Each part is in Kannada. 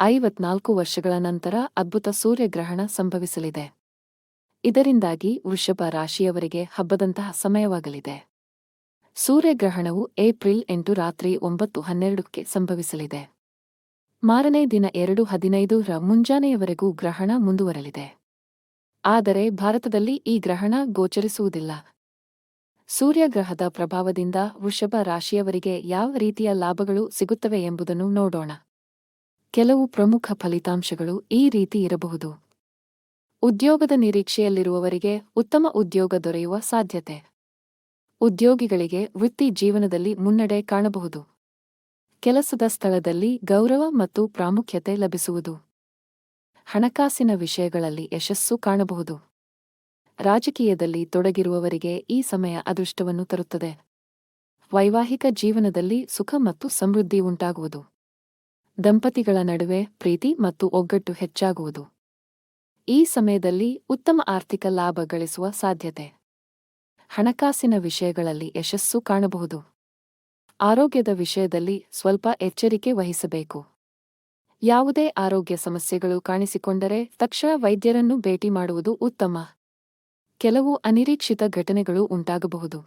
ಐವತ್ನಾಲ್ಕು ವರ್ಷಗಳ ನಂತರ ಅದ್ಭುತ ಸೂರ್ಯಗ್ರಹಣ ಸಂಭವಿಸಲಿದೆ. ಇದರಿಂದಾಗಿ ವೃಷಭ ರಾಶಿಯವರಿಗೆ ಹಬ್ಬದಂತಹ ಸಮಯವಾಗಲಿದೆ. ಸೂರ್ಯಗ್ರಹಣವು ಏಪ್ರಿಲ್ ಎಂಟು ರಾತ್ರಿ ಒಂಬತ್ತು ಹನ್ನೆರಡಕ್ಕೆ ಸಂಭವಿಸಲಿದೆ. ಮಾರನೇ ದಿನ ಎರಡು ಹದಿನೈದು ರ ಮುಂಜಾನೆಯವರೆಗೂ ಗ್ರಹಣ ಮುಂದುವರಲಿದೆ. ಆದರೆ ಭಾರತದಲ್ಲಿ ಈ ಗ್ರಹಣ ಗೋಚರಿಸುವುದಿಲ್ಲ. ಸೂರ್ಯಗ್ರಹದ ಪ್ರಭಾವದಿಂದ ವೃಷಭ ರಾಶಿಯವರಿಗೆ ಯಾವ ರೀತಿಯ ಲಾಭಗಳು ಸಿಗುತ್ತವೆ ಎಂಬುದನ್ನು ನೋಡೋಣ. ಕೆಲವು ಪ್ರಮುಖ ಫಲಿತಾಂಶಗಳು ಈ ರೀತಿ ಇರಬಹುದು. ಉದ್ಯೋಗದ ನಿರೀಕ್ಷೆಯಲ್ಲಿರುವವರಿಗೆ ಉತ್ತಮ ಉದ್ಯೋಗ ದೊರೆಯುವ ಸಾಧ್ಯತೆ. ಉದ್ಯೋಗಿಗಳಿಗೆ ವೃತ್ತಿ ಜೀವನದಲ್ಲಿ ಮುನ್ನಡೆ ಕಾಣಬಹುದು. ಕೆಲಸದ ಸ್ಥಳದಲ್ಲಿ ಗೌರವ ಮತ್ತು ಪ್ರಾಮುಖ್ಯತೆ ಲಭಿಸುವುದು. ಹಣಕಾಸಿನ ವಿಷಯಗಳಲ್ಲಿ ಯಶಸ್ಸು ಕಾಣಬಹುದು. ರಾಜಕೀಯದಲ್ಲಿ ತೊಡಗಿರುವವರಿಗೆ ಈ ಸಮಯ ಅದೃಷ್ಟವನ್ನು ತರುತ್ತದೆ. ವೈವಾಹಿಕ ಜೀವನದಲ್ಲಿ ಸುಖ ಮತ್ತು ಸಮೃದ್ಧಿ ಉಂಟಾಗುವುದು. ದಂಪತಿಗಳ ನಡುವೆ ಪ್ರೀತಿ ಮತ್ತು ಒಗ್ಗಟ್ಟು ಹೆಚ್ಚಾಗುವುದು. ಈ ಸಮಯದಲ್ಲಿ ಉತ್ತಮ ಆರ್ಥಿಕ ಲಾಭ ಗಳಿಸುವ ಸಾಧ್ಯತೆ. ಹಣಕಾಸಿನ ವಿಷಯಗಳಲ್ಲಿ ಯಶಸ್ಸು ಕಾಣಬಹುದು. ಆರೋಗ್ಯದ ವಿಷಯದಲ್ಲಿ ಸ್ವಲ್ಪ ಎಚ್ಚರಿಕೆ ವಹಿಸಬೇಕು. ಯಾವುದೇ ಆರೋಗ್ಯ ಸಮಸ್ಯೆಗಳು ಕಾಣಿಸಿಕೊಂಡರೆ ತಕ್ಷಣ ವೈದ್ಯರನ್ನು ಭೇಟಿ ಮಾಡುವುದು ಉತ್ತಮ. ಕೆಲವು ಅನಿರೀಕ್ಷಿತ ಘಟನೆಗಳು ಉಂಟಾಗಬಹುದು.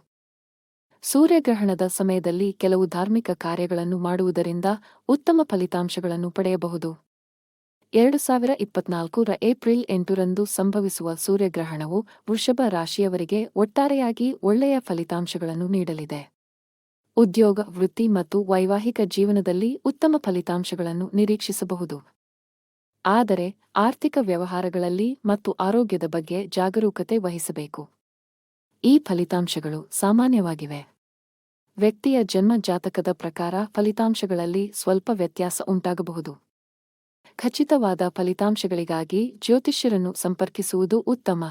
ಸೂರ್ಯಗ್ರಹಣದ ಸಮಯದಲ್ಲಿ ಕೆಲವು ಧಾರ್ಮಿಕ ಕಾರ್ಯಗಳನ್ನು ಮಾಡುವುದರಿಂದ ಉತ್ತಮ ಫಲಿತಾಂಶಗಳನ್ನು ಪಡೆಯಬಹುದು. ಎರಡು ಸಾವಿರ ಇಪ್ಪತ್ನಾಲ್ಕು ರ ಏಪ್ರಿಲ್ ಎಂಟರಂದು ಸಂಭವಿಸುವ ಸೂರ್ಯಗ್ರಹಣವು ವೃಷಭ ರಾಶಿಯವರಿಗೆ ಒಟ್ಟಾರೆಯಾಗಿ ಒಳ್ಳೆಯ ಫಲಿತಾಂಶಗಳನ್ನು ನೀಡಲಿದೆ. ಉದ್ಯೋಗ, ವೃತ್ತಿ ಮತ್ತು ವೈವಾಹಿಕ ಜೀವನದಲ್ಲಿ ಉತ್ತಮ ಫಲಿತಾಂಶಗಳನ್ನು ನಿರೀಕ್ಷಿಸಬಹುದು. ಆದರೆ ಆರ್ಥಿಕ ವ್ಯವಹಾರಗಳಲ್ಲಿ ಮತ್ತು ಆರೋಗ್ಯದ ಬಗ್ಗೆ ಜಾಗರೂಕತೆ ವಹಿಸಬೇಕು. ಈ ಫಲಿತಾಂಶಗಳು ಸಾಮಾನ್ಯವಾಗಿವೆ. ವ್ಯಕ್ತಿಯ ಜನ್ಮ ಜಾತಕದ ಪ್ರಕಾರ ಫಲಿತಾಂಶಗಳಲ್ಲಿ ಸ್ವಲ್ಪ ವ್ಯತ್ಯಾಸ ಉಂಟಾಗಬಹುದು. ಖಚಿತವಾದ ಫಲಿತಾಂಶಗಳಿಗಾಗಿ ಜ್ಯೋತಿಷ್ಯರನ್ನು ಸಂಪರ್ಕಿಸುವುದು ಉತ್ತಮ.